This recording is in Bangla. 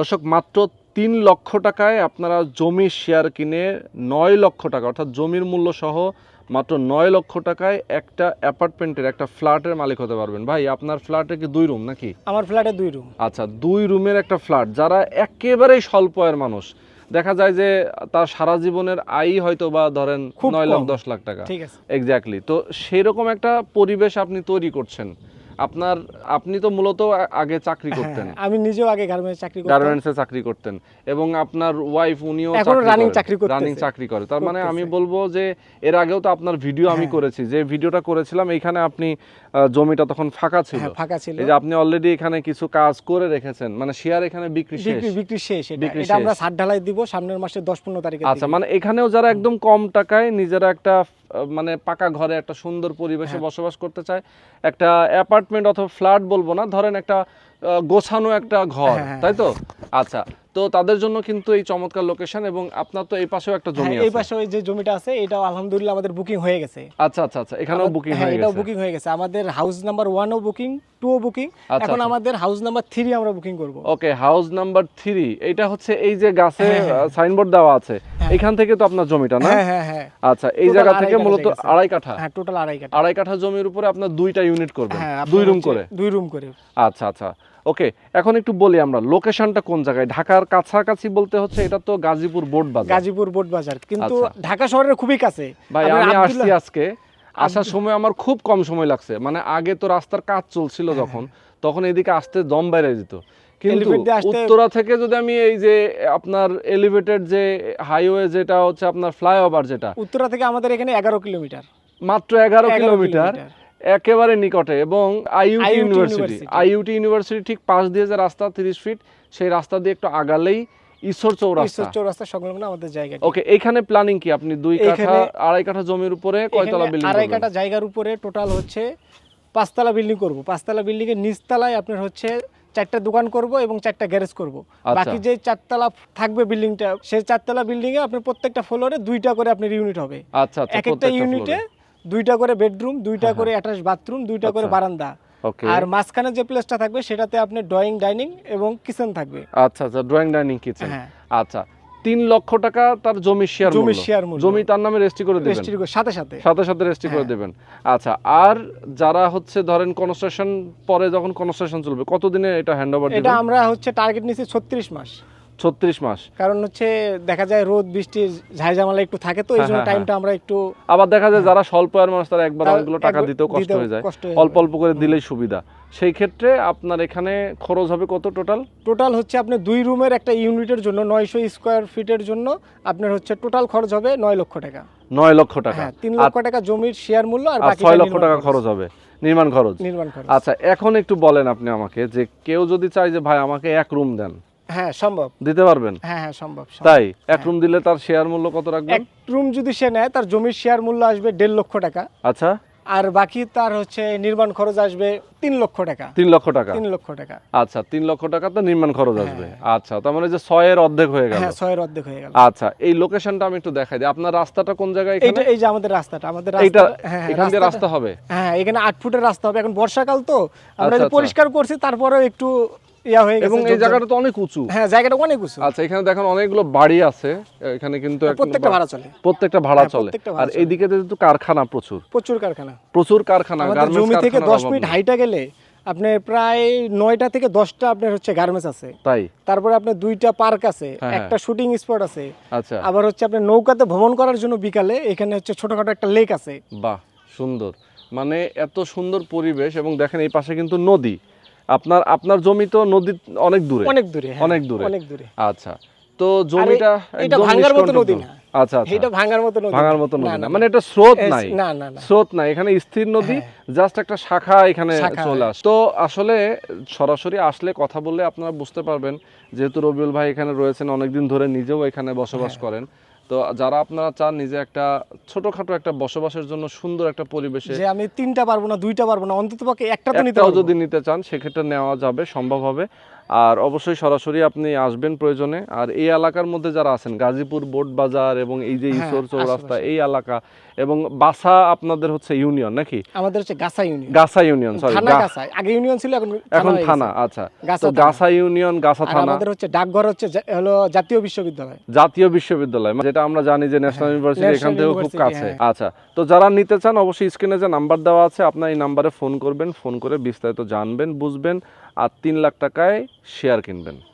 দর্শক মাত্র তিন লক্ষ টাকায় আপনারা জমি শেয়ার কিনে নয় লক্ষ টাকা অর্থাৎ জমির মূল্য সহ মাত্র নয় লক্ষ টাকায় একটা অ্যাপার্টমেন্টের একটা ফ্ল্যাটের মালিক হতে পারবেন। ভাই আপনার ফ্ল্যাটে কি দুই রুম নাকি? আমার ফ্ল্যাটে দুই রুম। আচ্ছা দুই রুমের একটা ফ্ল্যাট যারা একেবারেই স্বল্প আয়ের মানুষ দেখা যায় যে তার সারা জীবনের আয় হয়তো বা ধরেন নয় লাখ দশ লাখ টাকা। ঠিক আছে। এক্স্যাক্টলি তো সেরকম একটা পরিবেশ আপনি তৈরি করছেন। আপনার আপনি তো মূলত আগে চাকরি করতেন। আমি নিজেও আগে গার্মেন্টস চাকরি করতাম। গার্মেন্টসে চাকরি করতেন এবং আপনার ওয়াইফ উনিও এখনও running চাকরি করতেছে। রানিং চাকরি করে। তার মানে আমি বলব যে এর আগেও তো আপনার ভিডিও আমি হ্যাঁ। করেছি। যে ভিডিওটা করেছিলাম এখানে আপনি জমিটা তখন ফাঁকা ছিল। হ্যাঁ ফাঁকা ছিল। এই যে আপনি অলরেডি এখানে কিছু কাজ করে রেখেছেন মানে শেয়ার এখানে বিক্রি শেষ। বিক্রি বিক্রি শেষ এটা। আমরা। সাত ঢালাই দিব সামনের মাসে দশ পনেরো তারিখে আচ্ছা মানে এখানেও যারা একদম কম টাকায় নিজেরা একটা মানে পাকা ঘরে একটা সুন্দর পরিবেশে হ্যাঁ। বসবাস করতে চায়। একটা অ্যাপার্টমেন্ট অথবা ফ্ল্যাট বলব না ধরেন একটা গোছানো একটা ঘর হ্যাঁ, হ্যাঁ, তাই তো? আচ্ছা তো তাদের জন্য কিন্তু এই চমৎকার লোকেশন এবং আপনার তো এই পাশেও একটা জমি আছে এই পাশে ওই যে জমিটা আছে এটাও আলহামদুলিল্লাহ আমাদের বুকিং হয়ে গেছে। আচ্ছা আচ্ছা আচ্ছা এখানেও বুকিং হ্যাঁ হয়ে এটাও বুকিং হয়ে গেছে। আমাদের হাউস নাম্বার ওয়ানও বুকিং টুও বুকিং আচ্ছা, এখন। আমাদের হাউস নাম্বার থ্রি আমরা বুকিং করব। ওকে হাউস নাম্বার থ্রি এটা হচ্ছে এই যে গাছে হ্যাঁ, হ্যাঁ। সাইনবোর্ড দেওয়া আছে। হ্যাঁ। এখান থেকে তো আপনার জমিটা না? হ্যাঁ হ্যাঁ হ্যাঁ। আচ্ছা এই জায়গা থেকে মূলত আড়াই কাঠা? হ্যাঁ টোটাল আড়াই কাঠা। আড়াই কাঠা জমির উপরে আপনার দুইটা ইউনিট করবেন? হ্যাঁ দুই রুম করে? দুই রুম করে। আচ্ছা আচ্ছা। ওকে এখন একটু বলি আমরা লোকেশনটা কোন জায়গায়? ঢাকার কাছাকাছি বলতে হচ্ছে এটা তো গাজীপুর বোর্ড বাজার। গাজীপুর বোট বাজার। কিন্তু আচ্ছা। ঢাকা শহরের খুবই কাছে। ভাই আমি আসছি আজকে। আসার সময় আমার খুব কম সময় লাগছে। মানে আগে তো রাস্তার কাজ চলছিল হ্যাঁ, যখন তখন এদিকে আসতে দম বাইরে যেত। কিন্তু উত্তরা থেকে যদি আমি এই যে আপনার এলিভেটেড যে হাইওয়ে যেটা হচ্ছে আপনার ফ্লাইওভার যেটা উত্তরা থেকে আমাদের এখানে এগারো কিলোমিটার। মাত্র এগারো কিলোমিটার একেবারে নিকটে এবং আইইউটি ইউনিভার্সিটি। আইইউটি ইউনিভার্সিটি ঠিক পাশ দিয়ে যে রাস্তা তিরিশ ফিট সেই রাস্তা দিয়ে একটু আগালেই ঈশ্বর চৌরাস্তা। চৌরাস্তা সংলগ্ন আমাদের জায়গা ওকে এখানে প্ল্যানিং কি? আপনি দুই কাঠা আড়াই কাঠা জমির উপরে কয়তলা বিল্ডিং আড়াই কাটা জায়গার উপরে টোটাল হচ্ছে পাঁচতলা বিল্ডিং করব। পাঁচতলা বিল্ডিং এর নিচতলায় আপনার হচ্ছে চারটা দোকান করব এবং চারটা গ্যারেজ করব। আচ্ছা। বাকি যে চারতলা থাকবে বিল্ডিংটা সেই চারতলা বিল্ডিং এ আপনার প্রত্যেকটা ফ্লোরে দুইটা করে আপনার ইউনিট হবে। আচ্ছা আচ্ছা এক একটা ইউনিটে দুইটা করে বেডরুম দুইটা হ্যাঁ, করে অ্যাটাচ বাথরুম দুইটা করে আচ্ছা। বারান্দা। আর মাঝখানে যে প্লেসটা থাকবে সেটাতে আপনি ড্রয়িং ডাইনিং এবং কিচেন থাকবে। আচ্ছা আচ্ছা ড্রয়িং ডাইনিং কিচেন হ্যাঁ। আচ্ছা তিন লক্ষ টাকা তার জমি শেয়ার জমি শেয়ার জমি তার নামে রেজিস্ট্রি করে দেবেন। সাথে সাথে। সাথে সাথে রেজিস্ট্রি করে হ্যাঁ। দেবেন। আচ্ছা আর যারা হচ্ছে ধরেন কনস্ট্রাকশন পরে যখন কনস্ট্রাকশন চলবে কতদিনে এটা হ্যান্ড ওভার এটা আমরা হচ্ছে টার্গেট নিচ্ছি ছত্রিশ মাস। ছত্রিশ মাস। কারণ হচ্ছে দেখা যায় রোদ বৃষ্টি ঝাইঝামালা একটু থাকে তো এই হ্যাঁ, জন্য হ্যাঁ, টাইমটা আমরা একটু আবার দেখা যায় যারা স্বল্প আয়ের মানুষ তারা একবার অনেকগুলো টাকা দিতেও কষ্ট হয়ে যায়। অল্প অল্প করে দিলেই সুবিধা। সেই ক্ষেত্রে আপনার এখানে খরচ হবে কত টোটাল টোটাল হচ্ছে আপনি দুই রুমের একটা ইউনিটের জন্য নয়শো স্কোয়ার ফিটের জন্য আপনার হচ্ছে টোটাল খরচ হবে নয় লক্ষ টাকা। নয় লক্ষ টাকা। হ্যাঁ তিন লক্ষ টাকা জমির শেয়ার মূল্য আর বাকি ছয় লক্ষ টাকা খরচ। হবে নির্মাণ খরচ। নির্মাণ খরচ। আচ্ছা এখন একটু বলেন আপনি আমাকে যে কেউ যদি চায় যে ভাই আমাকে এক রুম দেন। হ্যাঁ সম্ভব। দিতে পারবেন? হ্যাঁ হ্যাঁ সম্ভব। তাই? এক রুম দিলে তার শেয়ার মূল্য কত রাখবেন? এক রুম যদি সে নেয় তার জমির শেয়ার মূল্য আসবে দেড় লক্ষ টাকা। আচ্ছা। আর বাকি তার হচ্ছে নির্মাণ খরচ আসবে তিন লক্ষ টাকা। তিন লক্ষ টাকা? তিন লক্ষ টাকা। আচ্ছা তিন লক্ষ টাকা তো নির্মাণ খরচ আসবে। আচ্ছা তার মানে যে ছয়ের অর্ধেক হয়ে গেল। হ্যাঁ ছয়ের অর্ধেক হয়ে গেল। আচ্ছা এই লোকেশনটা আমি একটু দেখাই দিই। আপনার রাস্তাটা কোন জায়গায় এখানে? এই যে আমাদের রাস্তাটা আমাদের রাস্তা হ্যাঁ হ্যাঁ, এখান দিয়ে রাস্তা হবে? হ্যাঁ এখানে আট ফুটের রাস্তা হবে। এখন বর্ষাকাল তো। আমরা আচ্ছা, পরিষ্কার করছি তারপরেও একটু ইয়া হয়ে গেছে এবং এই জায়গাটা তো অনেক উঁচু। হ্যাঁ জায়গাটা অনেক উঁচু। আচ্ছা এখানে দেখেন অনেকগুলো বাড়ি আছে এখানে কিন্তু প্রত্যেকটা ভাড়া চলে। প্রত্যেকটা ভাড়া হ্যাঁ, চলে। আর এইদিকে কিন্তু কারখানা প্রচুর। প্রচুর কারখানা। প্রচুর কারখানা জমি থেকে কারখানার দশ অভাব মিনিট হাইটা গেলে আপনার প্রায় নয়টা থেকে দশটা আপনার হচ্ছে গার্মেন্টস আছে। তাই? তারপরে আপনার দুইটা পার্ক আছে হ্যাঁ, একটা শুটিং স্পট আছে। আচ্ছা। আবার হচ্ছে আপনার নৌকাতে ভ্রমণ করার জন্য বিকালে এখানে হচ্ছে ছোটখাটো একটা লেক আছে। বাহ সুন্দর। মানে এত সুন্দর পরিবেশ এবং দেখেন এই পাশে কিন্তু নদী। আপনার আপনার জমি তো নদী অনেক দূরে? অনেক দূরে হ্যাঁ, অনেক দূরে। অনেক দূরে। আচ্ছা তো জমিটা এটা ভাঙার মতো নদী না। আচ্ছা আচ্ছা। এটা ভাঙার মতো নদী। ভাঙার মতো নদী না, মানে এটা স্রোত নাই। না না না। স্রোত নাই। এখানে স্থির নদী জাস্ট একটা শাখা এখানে চলে আসে। তো আসলে সরাসরি আসলে কথা বললে আপনারা বুঝতে পারবেন যেহেতু রবিউল ভাই এখানে রয়েছেন অনেকদিন ধরে নিজেও এখানে বসবাস হ্যাঁ। করেন। তো যারা আপনারা চান নিজে একটা ছোটখাটো একটা বসবাসের জন্য সুন্দর একটা পরিবেশে যে আমি তিনটা পারব না দুইটা পারব না অন্ততপক্ষে একটা তো নিতে যদি নিতে চান সেক্ষেত্রে নেওয়া যাবে সম্ভব হবে। আর অবশ্যই সরাসরি আপনি আসবেন প্রয়োজনে। আর এই এলাকার মধ্যে যারা আছেন গাজীপুর বোট বাজার এবং এই যে হ্যাঁ, ঈশ্বর চৌরাস্তা এই এলাকা এবং বাসা আপনাদের হচ্ছে ইউনিয়ন নাকি? আমাদের হচ্ছে Gacha union. Gasa union sorry Gacha আগে ইউনিয়ন ছিল এখন এখন থানা আচ্ছা। তো। গাসা ইউনিয়ন গাসা থানা। আমাদের হচ্ছে ডাকঘর হচ্ছে হলো জাতীয় বিশ্ববিদ্যালয়। জাতীয় বিশ্ববিদ্যালয় মানে যেটা আমরা জানি যে ন্যাশনাল ইউনিভার্সিটি এখান থেকেও খুব কাছে। হ্যাঁ। আচ্ছা তো যারা নিতে চান অবশ্যই স্ক্রিনে যে নাম্বার দেওয়া আছে আপনার এই নাম্বারে ফোন করবেন ফোন করে বিস্তারিত জানবেন বুঝবেন। আর তিন লাখ টাকায় শেয়ার কিনবেন।